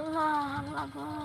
Loa 老公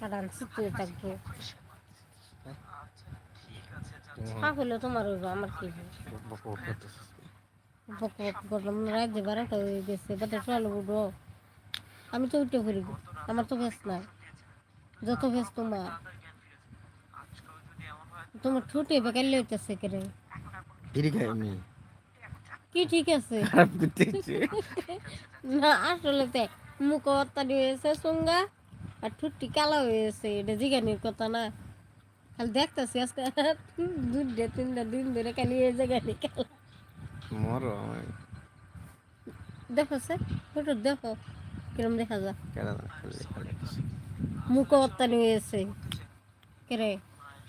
কাটান চিত্রে থাকবো হলো তোমার হইব আমার কি বক বক করলাম রাত যে বারোটা হয়ে গেছে বাটা চলো উঠো আমি তো উঠে করি আমার তো ভেস নাই যত ভেস তোমার তোমার ঠোঁটে বেকার লইতেছে কেরে ঠিক আমি কি ঠিক আছে না আসলে মুখ অত্যাচার হয়েছে সঙ্গা আর ঠুটটি কালো হয়েছে এটা জিগানির কথা না। খালি দেখতেছি আজকে। দুটা তিনটা দিন ধরে খালি এই জায়গানি কালো মরো দেখো স্যার ফটো দেখো কিরম দেখা যা মুখ অত্যানি হয়েছে কেরে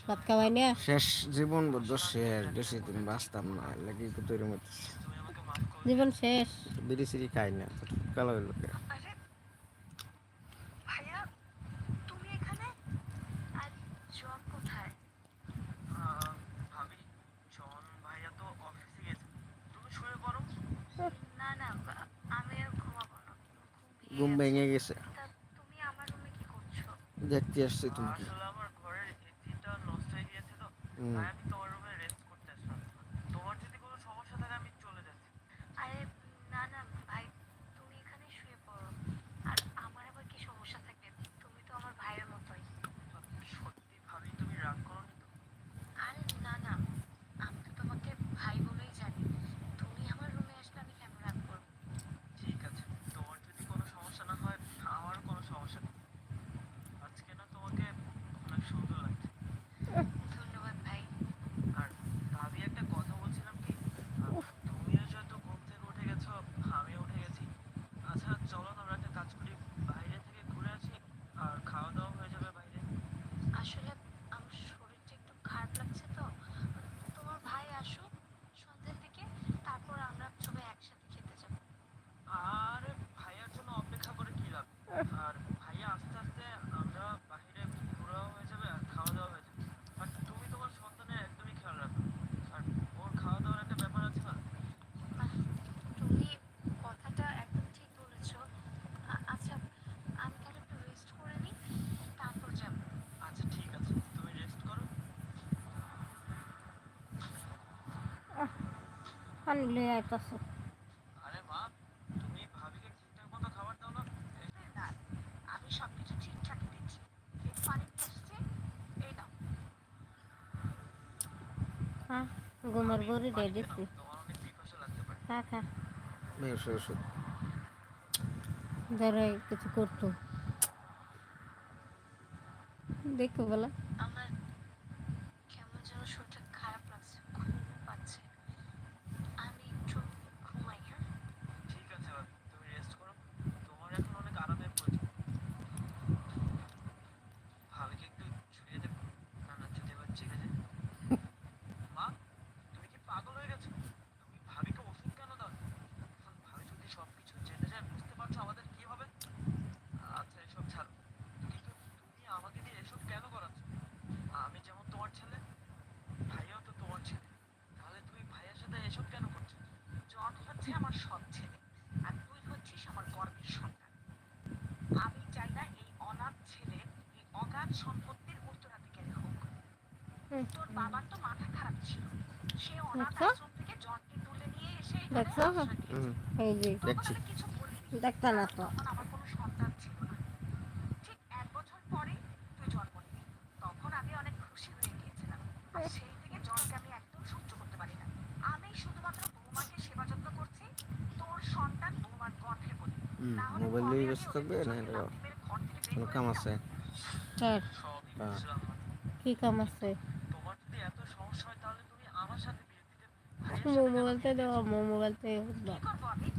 ভাত খাওয়াই না? শেষ জীবন বদ্ধ শেষ। বেশি দিন বাঁচতাম না লাগি তো তৈরি মতো জীবন শেষ। বিড়ি সিড়ি খাই না কালো লোকের ঘুম ভেঙে গেছে। দেখতে আসছি তুমি কি পানি লয়ে আইতাছে। আরে মা তুমি ভাবিকে ঠিকঠাক মতো খাবার দাও না? আমি সবকিছু ঠিকঠাক দিচ্ছি। পানি আসছে এই দাও হ্যাঁ গোমর বড়ি দিয়ে হ্যাঁ হ্যাঁ মেয়ে শেষ কিছু করতো। দেখো বলা। হুম। তোর বাবার তো মাথা খারাপ ছিল। সে অনাথ আশ্রম থেকে জনকে তুলে নিয়ে এসে দেখছ? আশ্রয় দিয়েছে। হুম। এই যে। দেখছি। আমি কিছু বলিনি। দেখতে না তো। আমার কোনো সন্তান ছিল না। ঠিক এক বছর পরে তুই জন্ম নিবি তখন আমি অনেক খুশি হয়ে গিয়েছিলাম। আর সেই থেকে জনকে আমি একদম সহ্য করতে পারি না। আমি শুধুমাত্র বৌমাকে সেবা যত্ন করছি তোর সন্তান বৌমার গর্ভে বলি। না মোবাইল নিয়ে আমি থাকবে? না এটা ঘর থেকে কোনো কাম আছে? হ্যাঁ। কি কাম আছে? সমস্যা হয় তাহলে তুমি